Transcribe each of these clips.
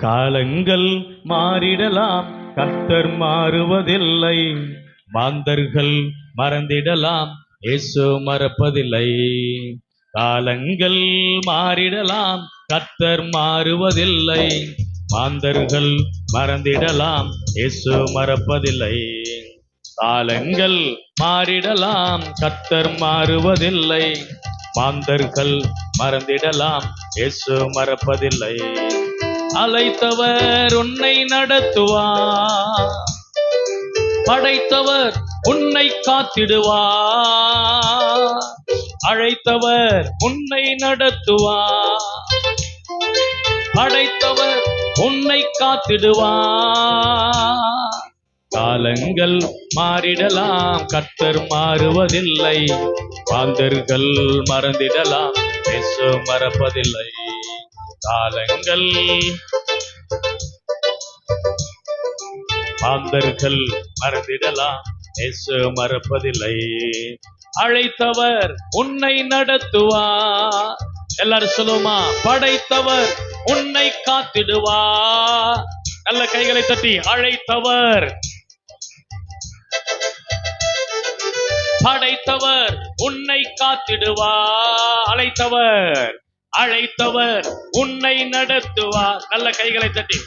காலங்கள் மாறிடலாம் கர்த்தர் மாறுவதில்லை. மாந்தர்கள் மறந்திடலாம் இயேசு மறப்பதில்லை. காலங்கள் மாறிடலாம் கர்த்தர் மாறுவதில்லை. மாந்தர்கள் மறந்திடலாம் இயேசு மறப்பதில்லை. காலங்கள் மாறிடலாம் கத்தர் மாறுவதில்லை. மாந்தர்கள் மறந்திடலாம் இயேசு மறப்பதில்லை. அழைத்தவர் உன்னை நடத்துவார். படைத்தவர் உன்னை காத்திடுவார். அழைத்தவர் உன்னை நடத்துவார். படைத்தவர் உன்னை காத்திடுவார். காலங்கள் மாறிடலாம் கத்தர் மாறுவதில்லை. பாந்தர்கள் மறந்திடலாம் இயேசு மறப்பதில்லை. காலங்கள் மாந்தர்கள் மறந்திடலாம் இயேசு மறப்பதில்லை. அழைத்தவர் உன்னை நடத்துவார். எல்லாரும் சொல்லுமா படைத்தவர் உன்னை காத்திடுவார். நல்ல கைகளை தட்டி அழைத்தவர். படைத்தவர் உன்னை காத்திடுவார். அழைத்தவர். அழைத்தவர் உன்னை நடத்துவார். நல்ல கைகளை தட்டி.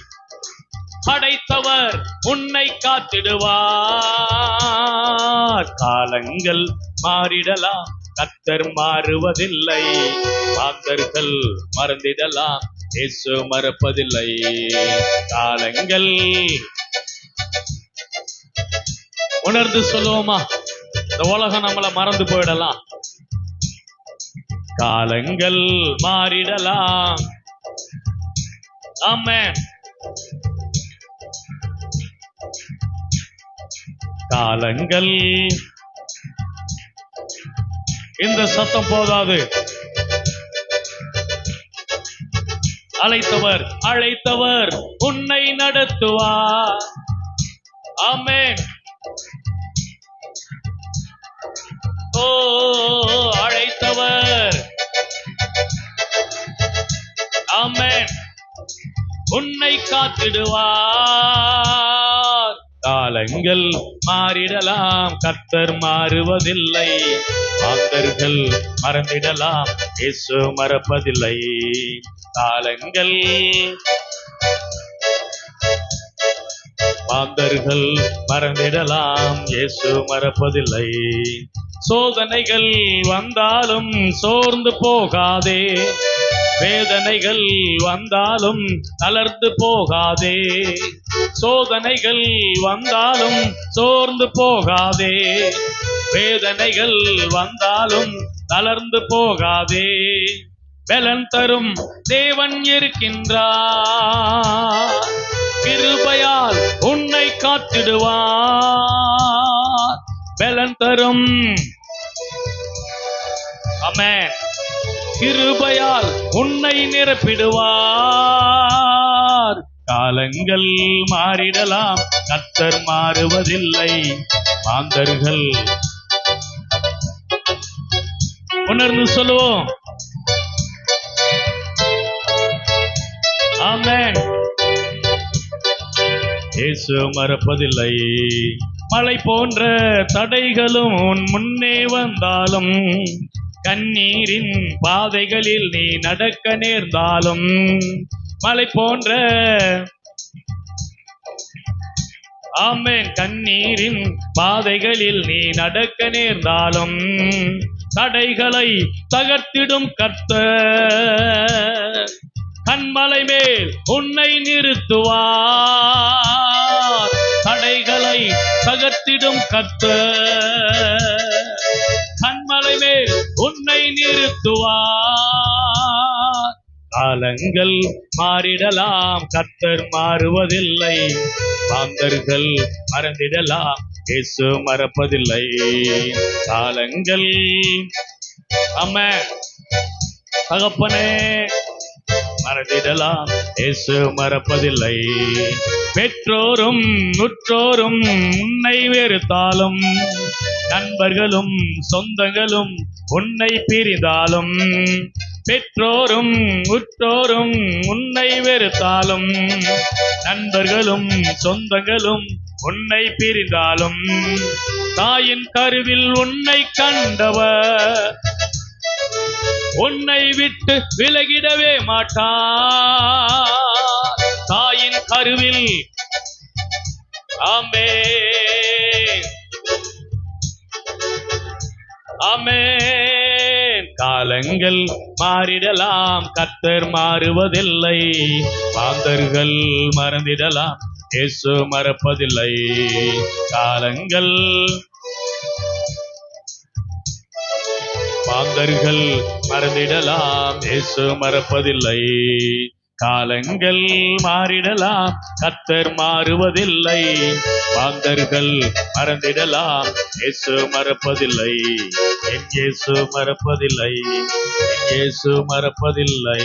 படைத்தவர் உன்னை காத்திடுவார். காலங்கள் மாறிடலாம். கத்தர் மாறுவதில்லை. மாந்தர்கள் மறந்திடலாம். இயேசு மறப்பதில்லை. காலங்கள் உணர்ந்து சொல்லுவோமா? இந்த உலகம் நம்மளை மறந்து போயிடலாம். காலங்கள் மாறிடலாம். ஆமே காலங்கள். இந்த சத்தம் போதாது. அழைத்தவர் அழைத்தவர் உன்னை நடத்துவார். ஆமே ஓ. உன்னை காத்திடுவார். காலங்கள் மாறிடலாம் கர்த்தர் மாறுவதில்லை. மாந்தர்கள் மறந்திடலாம் இயேசு மறப்பதில்லை. காலங்கள் மாந்தர்கள் மறந்திடலாம் இயேசு மறப்பதில்லை. சோதனைகள் வந்தாலும் சோர்ந்து போகாதே. வேதனைகள் வந்தாலும் தளர்ந்து போகாதே. சோதனைகள் வந்தாலும் சோர்ந்து போகாதே. வேதனைகள் வந்தாலும் தளர்ந்து போகாதே. பலன் தரும் தேவன் இருக்கின்றார். கிருபையால் உன்னை காத்திடுவார். பலன் தரும். அமேன் கிருபையால் உன்னை நிரப்பிடுவார். காலங்கள் மாறிடலாம் கத்தர் மாறுவதில்லை. மாந்தர்கள். உணர்ந்து சொல்லுவோம். ஆமென். இயேசு மறப்பதில்லை. மலை போன்ற தடைகளும் உன் முன்னே வந்தாலும் கண்ணீரின் பாதைகளில் நீ நடக்க நேர்ந்தாலும் மலை போன்ற ஆமேன். கண்ணீரின் பாதைகளில் நீ நடக்க நேர்ந்தாலும் தடைகளை தகர்த்திடும் கர்த்தர். கண்மலை மேல் உன்னை நிறுத்துவார். தடைகளை தகர்த்திடும் கத்து உன்னை நிறுத்துவார். காலங்கள் மாறிடலாம் கத்தர் மாறுவதில்லை. பாந்தர்கள் மறந்திடலாம் இயேசு மறப்பதில்லை. காலங்கள் அம்ம தகப்பனே மறந்திடலாம் இயேசு மறப்பதில்லை. பெற்றோரும் உற்றோரும் உன்னை வெறுத்தாலும் நண்பர்களும் சொந்தங்களும் உன்னை பிரிந்தாலும் பெற்றோரும் உற்றோரும் உன்னை வெறுத்தாலும் நண்பர்களும் சொந்தங்களும் உன்னை பிரிந்தாலும் தாயின் கருவில் உன்னை கண்டவர் உன்னை விட்டு விலகிடவே மாட்டார். தாயின் கருவில் ஆமே அமேன் காலங்கள் மாறிடலாம் கத்தர் மாறுவதில்லை. பாந்தர்கள் மறந்திடலாம் இயேசு மறப்பதில்லை. காலங்கள் பாந்தர்கள் மறந்திடலாம் இயேசு மறப்பதில்லை. காலங்கள் மாறிடலாம் கத்தர் மாறுவதில்லை. பாந்தர்கள் மறந்திடலாம் இயேசு மறப்பதில்லை. இயேசு மறப்பதில்லை. என் இயேசு மறப்பதில்லை.